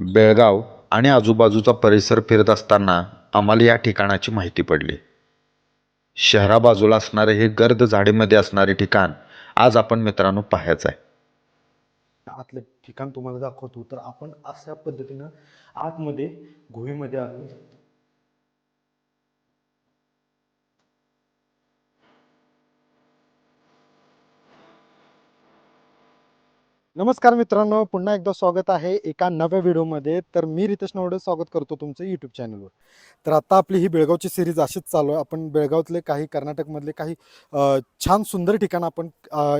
बेळगाव आणि आजूबाजूचा परिसर फिरत असताना आम्हाला या ठिकाणाची माहिती पडली. शहराबाजूला असणारे हे गर्द झाडीमध्ये असणारे ठिकाण आज आपण मित्रांनो पाहायचं आहे. आतलं ठिकाण तुम्हाला दाखवतो तर आपण अशा पद्धतीनं आतमध्ये गुहेमध्ये आलो. नमस्कार मित्रांनो पुन्हा एकदा स्वागत आहे एका नव्या व्हिडिओमध्ये. तर मी रितेश नवडे स्वागत करतो तुमचं यूट्यूब चॅनलवर तर आता आपली ही बेळगावची सिरीज अशीच चालू आहे. आपण बेळगावातले काही कर्नाटकमधले काही छान सुंदर ठिकाण आपण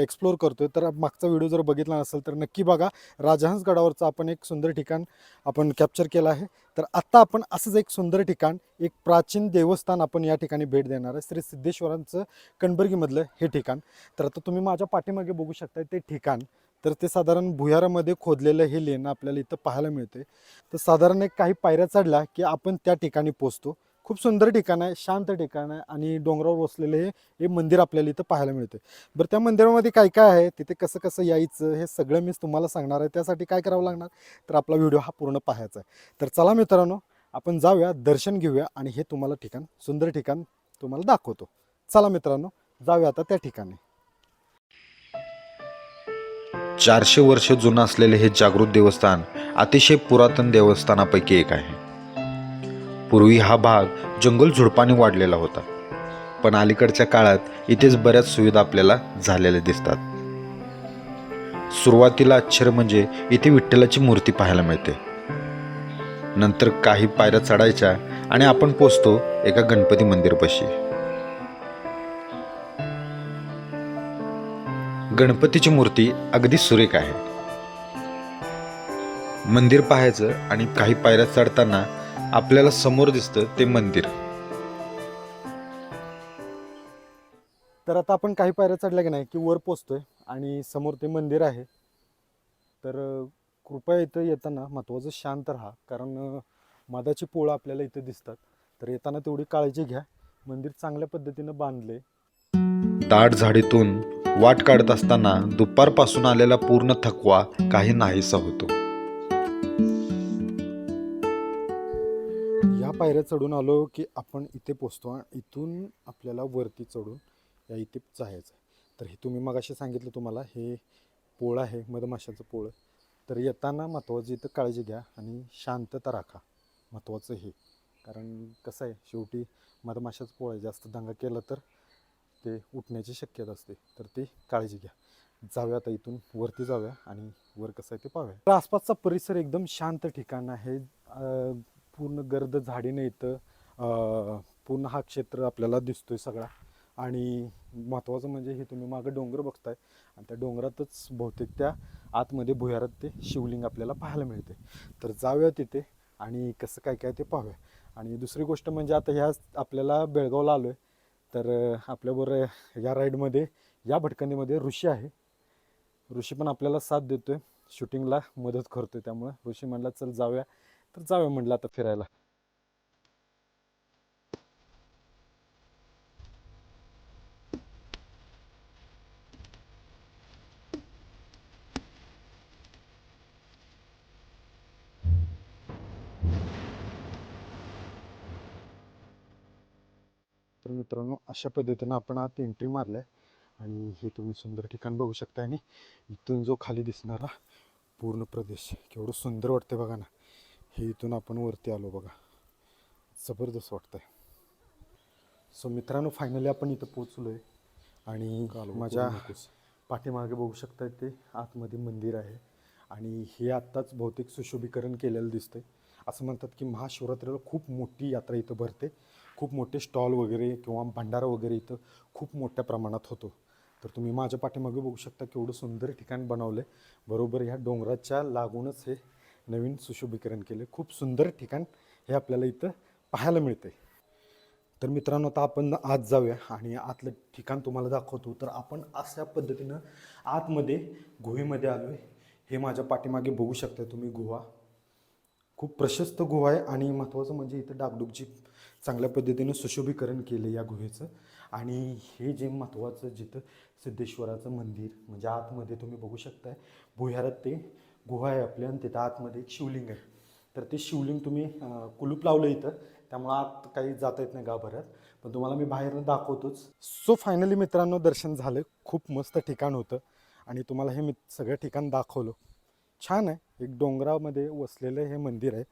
एक्सप्लोअर करतोय. तर मागचा व्हिडिओ जर बघितला नसेल तर नक्की बघा. राजहंसगडावरचं आपण एक सुंदर ठिकाण आपण कॅप्चर केलं आहे. तर आत्ता आपण असंच एक सुंदर ठिकाण एक प्राचीन देवस्थान आपण या ठिकाणी भेट देणार आहे. श्री सिद्धेश्वरांचं कणबर्गीमधलं हे ठिकाण. तर आता तुम्ही माझ्या पाठीमागे बघू शकता ते ठिकाण. तर ते साधारण भुयारामध्ये खोदलेलं हे लेण आपल्याला इथं पाहायला मिळते तर साधारण एक काही पायऱ्या चढल्या की आपण त्या ठिकाणी पोचतो. खूप सुंदर ठिकाण आहे शांत ठिकाण आहे आणि डोंगरावर वसलेलं हे हे मंदिर आपल्याला इथं पाहायला मिळते बरं त्या मंदिरामध्ये काय काय आहे? तिथे कसं कसं यायचं? हे सगळं मीच तुम्हाला सांगणार आहे. त्यासाठी काय करावं लागणार? तर आपला व्हिडिओ हा पूर्ण पाहायचा आहे. तर चला मित्रांनो आपण जाऊया दर्शन घेऊया आणि हे तुम्हाला ठिकाण सुंदर ठिकाण तुम्हाला दाखवतो. चला मित्रांनो जाऊया आता त्या ठिकाणी. चारशे वर्ष जुनं असलेले हे जागृत देवस्थान अतिशय पुरातन देवस्थानापैकी एक आहे. पूर्वी हा भाग जंगल झुडपाने वाढलेला होता. पण अलीकडच्या काळात इथेच बऱ्याच सुविधा आपल्याला झालेल्या दिसतात. सुरुवातीला आश्चर्य म्हणजे इथे विठ्ठलाची मूर्ती पाहायला मिळते. नंतर काही पायऱ्या चढायच्या आणि आपण पोचतो एका गणपती मंदिरपाशी. गणपतीची मूर्ती अगदी सुरेख आहे. मंदिर पाहायचं आणि काही पायऱ्या चढताना आपल्याला समोर दिसतं ते मंदिर. तर आता आपण काही पायऱ्या चढल्या की नाही की वर पोचतोय आणि समोर ते मंदिर आहे. तर कृपया इथं येताना महत्त्वाचं शांत राहा कारण अ, मधाची पोळं आपल्याला इथं दिसतात. तर येताना तेवढी काळजी घ्या. मंदिर चांगल्या पद्धतीनं बांधले दाट झाडीतून वाट काढत असताना दुपारपासून आलेला पूर्ण थकवा काही नाहीसा होतो. या पायऱ्या चढून आलो की आपण इथे पोचतो आणि इथून आपल्याला वरती चढून या इथे जायचं आहे तर हे तुम्ही मगाशी सांगितलं तुम्हाला हे पोळं आहे मधमाशाचं पोळं. तर येताना महत्त्वाचं इथं काळजी घ्या आणि शांतता राखा. महत्त्वाचं हे. कारण कसं आहे शेवटी मधमाशाचं पोळ आहे जास्त दंगा केला तर ते उठण्याची शक्यता असते. तर ती काळजी घ्या. जाऊया आता इथून वरती जाऊया आणि वर कसं आहे ते पाहूया. तर आसपासचा परिसर एकदम शांत ठिकाण आहे. पूर्ण गर्द झाडीने नाही तर पूर्ण हा क्षेत्र आपल्याला दिसतोय सगळा. आणि महत्त्वाचं म्हणजे हे तुम्ही मागं डोंगर बघताय. आणि त्या डोंगरातच बहुतेक त्या आतमध्ये भुयारात ते शिवलिंग आपल्याला पाहायला मिळते. तर जाऊया तिथे आणि कसं काय काय ते पाहूया. आणि दुसरी गोष्ट म्हणजे आता ह्या आपल्याला बेळगावला आलो आहे तर आपल्याबरोबर या राईडमध्ये या भटकंतीमध्ये ऋषी आहे. ऋषी पण आपल्याला साथ देतोय. शूटिंगला मदत करतोय त्यामुळं. ऋषी म्हणला चल जाऊया. तर जाऊया म्हटलं आता फिरायला. तर मित्रांनो अशा पद्धतीनं आपण आत एंट्री मारलाय. आणि हे तुम्ही सुंदर ठिकाण बघू शकता आणि इथून जो खाली दिसणारा पूर्ण प्रदेश केवढं सुंदर वाटतंय बघा ना. हे इथून आपण वरती आलो बघा. जबरदस्त वाटतंय. सो मित्रांनो फायनली आपण इथं पोचलोय आणि माझ्या पाठीमागे बघू शकता ते आतमध्ये मंदिर आहे. आणि हे आत्ताच बहुतेक सुशोभीकरण केलेलं दिसतंय. असं म्हणतात की महाशिवरात्रीला खूप मोठी यात्रा इथं भरते. खूप मोठे स्टॉल वगैरे किंवा भंडारा वगैरे इथं खूप मोठ्या प्रमाणात होतो. तर तुम्ही माझ्या पाठीमागे बघू शकता केवढं सुंदर ठिकाण बनवलं आहे बरोबर ह्या डोंगराच्या लागूनच हे नवीन सुशोभीकरण केले खूप सुंदर ठिकाण हे आपल्याला इथं पाहायला मिळते तर मित्रांनो आता आपण आत जाऊया आणि आतलं ठिकाण तुम्हाला दाखवतो. तर आपण अशा पद्धतीनं आतमध्ये गुहेमध्ये आलो आहे हे माझ्या पाठीमागे बघू शकता तुम्ही गुहा. खूप प्रशस्त गुहा आहे आणि महत्त्वाचं म्हणजे इथं डागडुगची चांगल्या पद्धतीनं सुशोभीकरण केलं या गुहेचं. आणि हे जे महत्त्वाचं जिथं सिद्धेश्वराचं मंदिर म्हणजे आतमध्ये तुम्ही बघू शकताय भुयारात ते गुहा आहे आपल्या आणि तिथं आतमध्ये एक शिवलिंग आहे. तर ते शिवलिंग तुम्ही कुलूप लावलं इथं त्यामुळं आत काही जाता येत नाही गाभाऱ्यात. पण तुम्हाला मी बाहेरनं दाखवतोच. सो फायनली मित्रांनो दर्शन झालं. खूप मस्त ठिकाण होतं. आणि तुम्हाला हे मी सगळं ठिकाण दाखवलं. छान आहे. एक डोंगरामध्ये वसलेलं हे मंदिर आहे.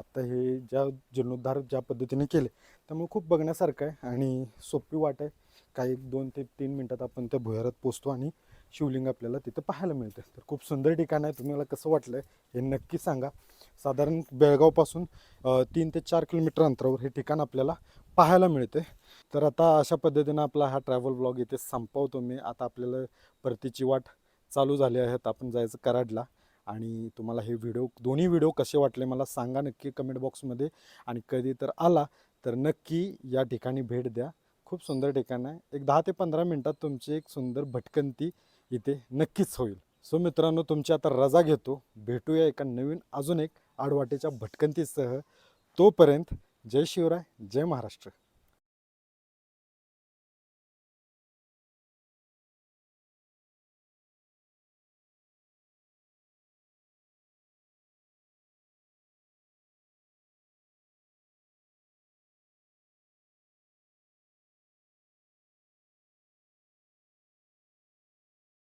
आत्ता हे ज्या जीर्णोद्धार ज्या पद्धतीने केले त्यामुळे खूप बघण्यासारखं आहे आणि सोपी वाट आहे. काही दोन ते तीन मिनटात आपण त्या भुयारात पोचतो आणि शिवलिंग आपल्याला तिथं पाहायला मिळतं. तर खूप सुंदर ठिकाण आहे तुम्हाला कसं वाटलं हे नक्की सांगा. साधारण बेळगावपासून तीन ते चार किलोमीटर अंतरावर हे ठिकाण आपल्याला पाहायला मिळते तर आता अशा पद्धतीनं आपला हा ट्रॅव्हल ब्लॉग इथे संपवतो मी. आता आपल्याला परतीची वाट चालू झाली आहेत आपण जायचं कराडला. आणि तुम्हाला हे व्हिडिओ दोन्ही व्हिडिओ कसे वाटले मला सांगा नक्की कमेंट बॉक्समध्ये. आणि कधी तर आला तर नक्की या ठिकाणी भेट द्या. खूप सुंदर ठिकाण आहे. एक दहा ते पंधरा मिनटात तुमची एक सुंदर भटकंती इथे नक्कीच होईल. सो मित्रांनो तुमची आता रजा घेतो. भेटूया एका नवीन अजून एक आडवाटेच्या भटकंतीसह. तोपर्यंत जय शिवराय जय महाराष्ट्र.